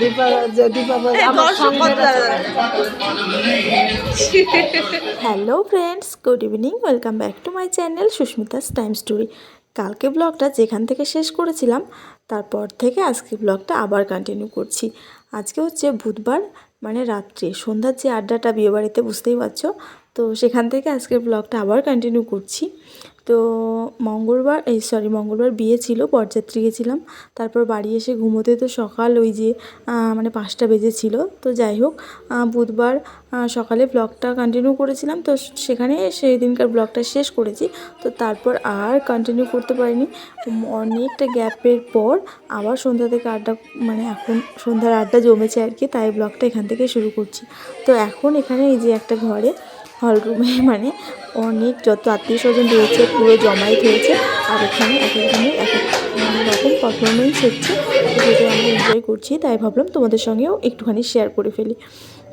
দীপা দীপা আমার hello friends good evening welcome back to my channel Susmita's time story. কালকে ব্লগটা যেখান থেকে শেষ করেছিলাম তারপর থেকে আজকে ব্লগটা আবার কন্টিনিউ করছি। আজকে হচ্ছে বুধবার মানে রাত্রে সন্ধ্যার যে আড্ডাটা বিয়েবাড়িতে বুঝতেই পারছ তো সেখান থেকে আজকের ব্লগটা আবার কন্টিনিউ করছি। তো মঙ্গলবার, এই সরি মঙ্গলবার বিয়ে ছিল, বরযাত্রী গেছিলাম। তারপর বাড়ি এসে ঘুমোতে তো সকাল ওই যে মানে পাঁচটা বেজেছিল তো যাই হোক বুধবার সকালে ব্লগটা কন্টিনিউ করেছিলাম। তো সেখানে সেই দিনকার ব্লগটা শেষ করেছি। তো তারপর আর কন্টিনিউ করতে পারিনি। অনেকটা গ্যাপের পর আবার সন্ধ্যা থেকে আড্ডা মানে এখন সন্ধ্যার আড্ডা জমেছে আর কি, তাই ব্লগটা এখান থেকে শুরু করছি। তো এখন এখানে এই যে একটা ঘরে হল রুমে মানে অনেক যত আত্মীয় স্বজন রয়েছে, পুরো জমায়েত হয়েছে, আর এখানে এক একজনের এক এক রকম পারফরমেন্স হচ্ছে। তো যেটা আমরা এনজয় করছি, তাই ভাবলাম তোমাদের সঙ্গেও একটুখানি শেয়ার করে ফেলি।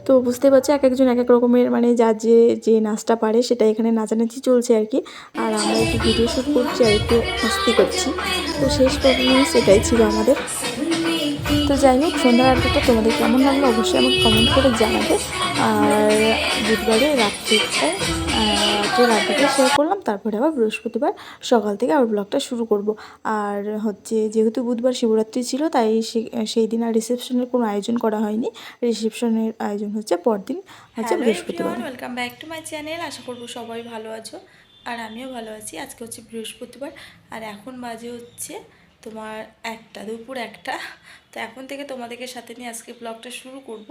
তো বুঝতে পারছি এক একজন এক এক রকমের মানে যার যে যে নাচটা পারে সেটা এখানে নাচানাচি চলছে আর কি। আর আমরা একটু ভিডিও শ্যুট করছি আর একটু মস্তি করছি। তো শেষ পারফরমেন্স এটাই ছিল আমাদের। তো যাই হোক সন্ধ্যার আড্ডাটা তোমাদের কেমন লাগল অবশ্যই আমাকে কমেন্ট করে জানাবে। আর বুধবারে রাত্রিটায় তো রাত্রিটা শেয়ার করলাম তারপরে আবার বৃহস্পতিবার সকাল থেকে আবার ব্লগটা শুরু করব। আর হচ্ছে যেহেতু বুধবার শিবরাত্রি ছিল তাই সেই দিন আর রিসেপশনের কোনো আয়োজন করা হয়নি। রিসেপশনের আয়োজন হচ্ছে পরদিন হচ্ছে বৃহস্পতিবার। Welcome back to my channel আশা করব সবাই ভালো আছো আর আমিও ভালো আছি। আজকে হচ্ছে বৃহস্পতিবার আর এখন বাজে হচ্ছে তোমার একটা, দুপুর একটা। তো এখন থেকে তোমাদেরকে সাথে নিয়ে আজকে ব্লগটা শুরু করব।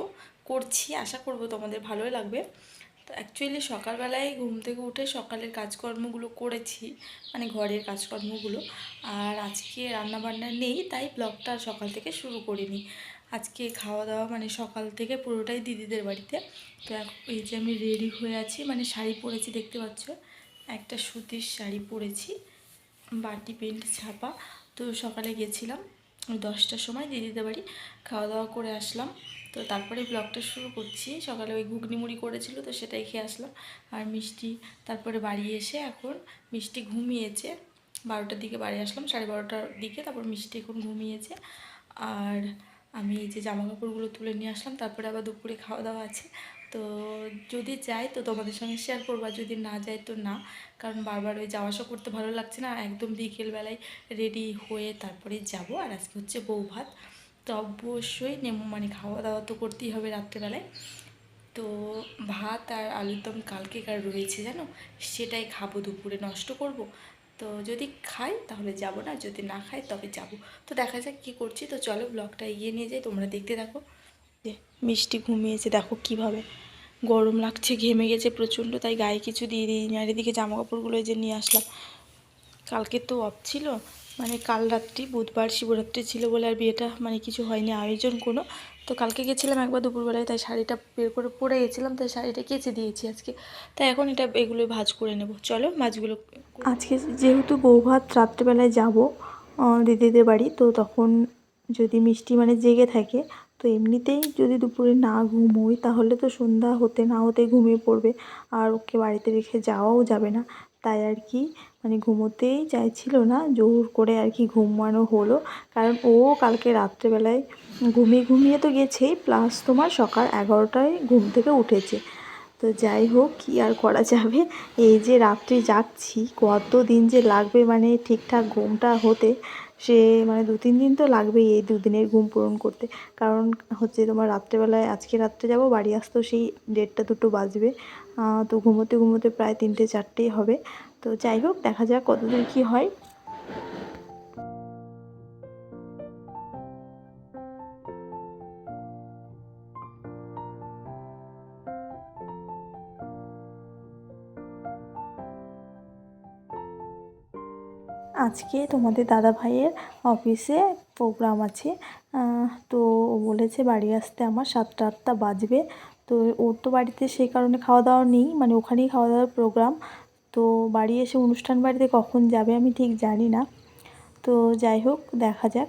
করছি, আশা করব তোমাদের ভালোই লাগবে। তো অ্যাকচুয়ালি সকালবেলায় ঘুম থেকে উঠে সকালের কাজকর্মগুলো করেছি মানে ঘরের কাজকর্মগুলো। আর আজকে রান্নাবান্না নেই, তাই ব্লগটা সকাল থেকে শুরু করিনি। আজকে খাওয়া দাওয়া মানে সকাল থেকে পুরোটাই দিদিদের বাড়িতে। তো এই যে আমি রেডি হয়ে আছি মানে শাড়ি পরেছি, দেখতে পাচ্ছ? একটা সুতির শাড়ি পরেছি, বাটি প্রিন্ট ছাপা। তো সকালে গেছিলাম, দশটার সময় দিদিদের বাড়ি খাওয়া দাওয়া করে আসলাম। তো তারপরে ব্লগটা শুরু করছি, সকালে ওই ঘুগনি মুড়ি করেছিল তো সেটাই খেয়ে আসলাম। আর মিষ্টি, তারপরে বাড়ি এসে এখন মিষ্টি ঘুমিয়েছে, বারোটার দিকে বাড়ি আসলাম, সাড়ে বারোটার দিকে তারপর মিষ্টি এখন ঘুমিয়েছে। আর আমি এই যে জামা কাপড়গুলো তুলে নিয়ে আসলাম, তারপরে আবার দুপুরে খাওয়া দাওয়া আছে। তো যদি যাই, তো তোমাদের সঙ্গে শেয়ার করব, আর যদি না যাই, তো না। কারণ বারবার ওই যাওয়া আসা করতে ভালো লাগছে না, একদম বিকেলবেলায় রেডি হয়ে তারপরে যাব। আর আজকে হচ্ছে বউ ভাত, তো অবশ্যই নেমো মানে খাওয়া দাওয়া তো করতেই হবে রাত্রেবেলায়। তো ভাত আর আলুর দম কালকেকার রয়েছে জানো? সেটাই খাব, দুপুরে নষ্ট করব। তো যদি খাই, তাহলে যাব না যদি না খাই, তবে যাব। তো দেখা যাক কী করছি। তো চলো ব্লগটা এগিয়ে নিয়ে যাই, তোমরা দেখতে থাকো। মিষ্টি ঘুমিয়েছে, দেখো কীভাবে। গরম লাগছে, ঘেমে গেছে প্রচণ্ড, তাই গায়ে কিছু দিয়ে দিই আর এদিকে জামা কাপড়গুলো এই যে নিয়ে আসলাম। কালকে তো অফ ছিল মানে কাল রাত্রি, বুধবার শিবরাত্রি ছিল বলে আর বিয়েটা মানে কিছু হয়নি আয়োজন কোনো। তো কালকে গেছিলাম একবার দুপুরবেলায়, তাই শাড়িটা বের করে পরে গেছিলাম, তাই শাড়িটা কেচে দিয়েছি আজকে। তাই এখন এটা এগুলো ভাজ করে নেব। চলো মাছগুলো আজকে যেহেতু বউ ভাত রাত্রেবেলায় যাব দিদিদের বাড়ি, তো তখন যদি মিষ্টি মানে জেগে থাকে তো এমনিতেই যদি দুপুরে না ঘুমোই, তাহলে তো সন্ধ্যা হতে না হতে ঘুমিয়ে পড়বে। আর ওকে বাড়িতে রেখে যাওয়াও যাবে না। তাই আর কি মানে ঘুমোতেই চাইছিল না, জোর করে আর কি ঘুমানো হলো। কারণ ও কালকে রাত্রেবেলায় ঘুমিয়ে ঘুমিয়ে তো গেছেই প্লাস তোমার সকাল এগারোটায় ঘুম থেকে উঠেছে। তো যাই হোক, কী আর করা যাবে? এই যে রাত্রি যাচ্ছি কত দিন যে লাগবে মানে ঠিকঠাক ঘুমটা হতে। সে মানে দু, তিন দিন তো লাগবেই এই দুদিনের ঘুম পূরণ করতে। কারণ হচ্ছে তোমার রাত্রেবেলায়, আজকে রাত্রে যাব, বাড়ি আসতেও সেই ডেটটা দুটো বাজবে। তো ঘুমোতে ঘুমোতে প্রায় তিনটে, চারটেই হবে। তো যাই হোক, দেখা যাক কতদূর কী হয়। আজকে তোমাদের দাদা ভাইয়ের অফিসে প্রোগ্রাম আছে। তো ও বলেছে বাড়ি আসতে আমার সাতটা আটটা বাজবে। তো ওর তো বাড়িতে সেই কারণে খাওয়া দাওয়া নেই মানে ওখানেই খাওয়া দাওয়ার প্রোগ্রাম। তো বাড়ি এসে অনুষ্ঠান বাড়িতে কখন যাবে আমি ঠিক জানি না। তো যাই হোক, দেখা যাক।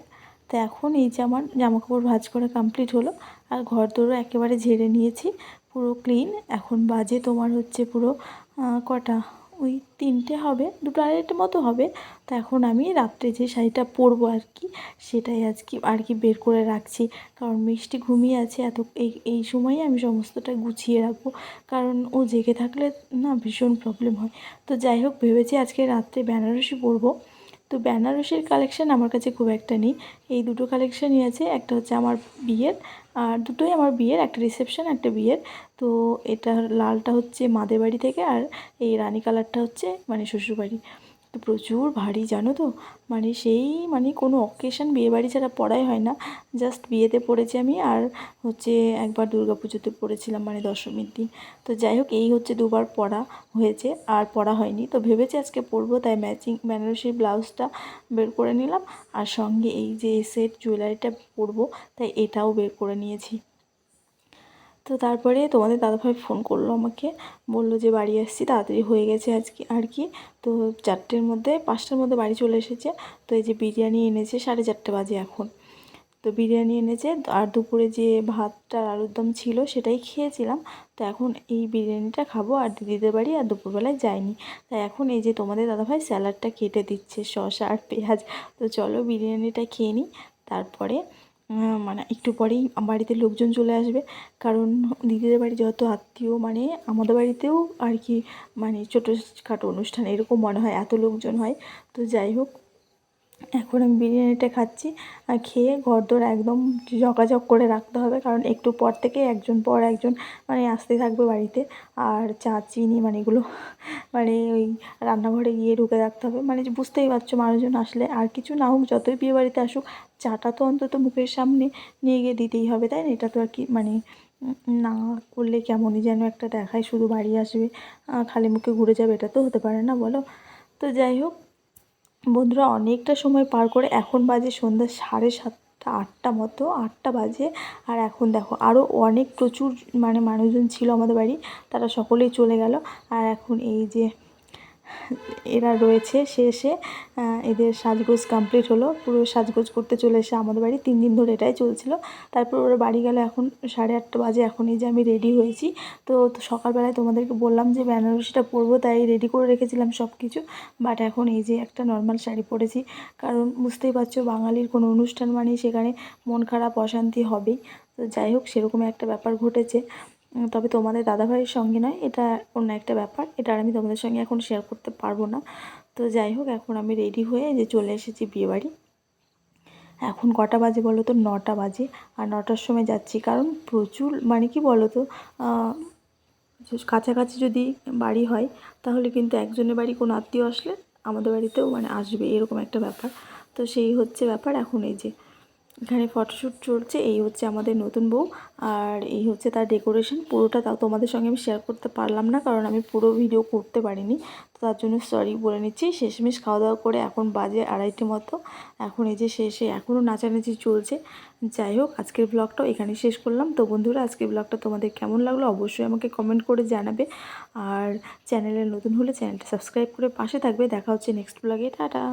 তো এখন এই যে আমার জামা কাপড় ভাঁজ করা কমপ্লিট হলো, আর ঘর দোরও একেবারে ঝেড়ে নিয়েছি, পুরো ক্লিন এখন বাজে তোমার হচ্ছে পুরো কটা? ওই তিনটে হবে, দুটো আড়াইটে মতো হবে। তো এখন আমি রাত্রে যে শাড়িটা পরবো আর কি, সেটাই আজকে আর কি বের করে রাখছি। কারণ মিষ্টি ঘুমিয়ে আছে, এত এই এই সময়ে আমি সমস্তটা গুছিয়ে রাখব। কারণ ও জেগে থাকলে না ভীষণ প্রবলেম হয়। তো যাই হোক, ভেবেছি আজকে রাত্রে বেনারসি পরবো। তো বেনারসির কালেকশান আমার কাছে খুব একটা নেই। এই দুটো কালেকশানই আছে, একটা হচ্ছে আমার বিয়ের, আর দুটোই আমার বিয়ের, একটা রিসেপশন একটা বিয়ের। তো এটা লালটা হচ্ছে মাদের বাড়ি থেকে আর এই রানী কালারটা হচ্ছে মানে শ্বশুরবাড়ি। প্রচুর ভারী, জানো তো? মানে সেই মানে কোনো অকেশন বিয়ে বাড়ি ছাড়া পড়াই হয় না। জাস্ট বিয়েতে পড়েছি আমি আর হচ্ছে একবার পুজোতে পড়েছিলাম মানে দশমীর দিন। তো যাই হোক, এই হচ্ছে দুবার পড়া হয়েছে, আর পড়া হয়নি। তো ভেবেছি আজকে পরবো, তাই ম্যাচিং বেনারসির ব্লাউজটা বের করে নিলাম। আর সঙ্গে এই যে সেট জুয়েলারিটা পরবো, তাই এটাও বের করে নিয়েছি। তো তারপরে তোমাদের দাদাভাই ফোন করল আমাকে, বলল যে বাড়ি আসছি, তাড়াতাড়ি হয়ে গেছে আজকে আর কি। তো চারটের মধ্যে, পাঁচটার মধ্যে বাড়ি চলে এসেছে। তো এই যে বিরিয়ানি এনেছে, সাড়ে চারটে বাজে এখন। তো বিরিয়ানি এনেছে, আর দুপুরে যে ভাতটা আলুর দম ছিল সেটাই খেয়েছিলাম। তো এখন এই বিরিয়ানিটা খাব, আর দিদিদের বাড়ি আর দুপুরবেলায় যাইনি। তাই এখন এই যে তোমাদের দাদাভাই স্যালাডটা কেটে দিচ্ছে, শসা আর পেঁয়াজ। তো চলো বিরিয়ানিটা খেয়ে নিই, তারপরে মানে একটু পরেই বাড়িতে লোকজন চলে আসবে। কারণ দিদিদের বাড়ি যত আত্মীয় মানে আমাদের বাড়িতেও আর কি মানে ছোটোখাটো অনুষ্ঠান এরকম মনে হয়, এত লোকজন হয়। তো যাই হোক, এখন আমি বিরিয়ানিটা খাচ্ছি। আর খেয়ে ঘরদোর একদম জগাজগ করে রাখতে হবে, কারণ একটু পর থেকে একজন পর একজন মানে আসতে থাকবে বাড়িতে। আর চা, চিনি মানে এগুলো মানে ওই রান্নাঘরে গিয়ে ঢুকে রাখতে হবে। মানে বুঝতেই পারছ, মানুষজন আসলে আর কিছু না হোক, যতই বিয়ে বাড়িতে আসুক চাটা তো অন্তত মুখের সামনে নিয়ে গিয়ে দিতেই হবে, তাই না? এটা তো আর কি মানে না করলে কেমনই যেন একটা দেখায়, শুধু বাড়ি আসবে খালি মুখে ঘুরে যাবে, এটা তো হতে পারে না, বলো? তো যাই হোক, বন্ধুরা অনেকটা সময় পার করে এখন বাজে সন্ধ্যা সাড়ে সাতটা, আটটা মতো, আটটা বাজে। আর এখন দেখো আরও অনেক প্রচুর মানে মানুষজন ছিল আমাদের বাড়ি, তারা সকলেই চলে গেল। আর এখন এই যে এরা রয়েছে শেষে এদের সাজগোজ কমপ্লিট হলো। পুরো সাজগোজ করতে চলে এসে আমাদের বাড়ি। তিন দিন ধরে এটাই চলছিল। তারপর ওরা বাড়ি গেল এখন সাড়ে আটটা বাজে। এখন এই যে আমি রেডি হয়েছি। তো সকালবেলায় তোমাদেরকে বললাম যে বেনারসিটা পরবো, তাই রেডি করে রেখেছিলাম সব কিছু বাট এখন এই যে একটা নর্মাল শাড়ি পরেছি। কারণ বুঝতেই পারছ, বাঙালির কোনো অনুষ্ঠান মানেই সেখানে মন খারাপ, অশান্তি হবেই। তো যাই হোক সেরকম একটা ব্যাপার ঘটেছে। তবে তোমাদের দাদাভাইয়ের সঙ্গে নয়, এটা অন্য একটা ব্যাপার। এটা আর আমি তোমাদের সঙ্গে এখন শেয়ার করতে পারব না। তো যাই হোক, এখন আমি রেডি হয়ে যে চলে এসেছি বিয়েবাড়ি। এখন কটা বাজে বলো তো? নটা বাজে। আর নটার সময় যাচ্ছি কারণ প্রচুর মানে কি বলো তো? কাছাকাছি যদি বাড়ি হয়, তাহলে কিন্তু একজনের বাড়ি কোনো আত্মীয় আসলে আমাদের বাড়িতেও মানে আসবে, এরকম একটা ব্যাপার। তো সেই হচ্ছে ব্যাপার। এখন এই যে এখানে ফটোশ্যুট চলছে, এই হচ্ছে আমাদের নতুন বউ, আর এই হচ্ছে তার ডেকোরেশন পুরোটা তাও তোমাদের সঙ্গে আমি শেয়ার করতে পারলাম না, কারণ আমি পুরো ভিডিও করতে পারিনি। তো তার জন্য সরি বলে নিচ্ছি, শেষমেশ খাওয়া দাওয়া করে এখন বাজে আড়াইটে মতো, এখন এই যে শেষে এখনও নাচানাচি চলছে। যাই হোক, আজকের ব্লগটাও এখানে শেষ করলাম। তো বন্ধুরা, আজকের ব্লগটা তোমাদের কেমন লাগল অবশ্যই আমাকে কমেন্ট করে জানাবে। আর চ্যানেলে নতুন হলে চ্যানেলটা সাবস্ক্রাইব করে পাশে থাকবে। দেখা হচ্ছে নেক্সট ব্লগে টাটা!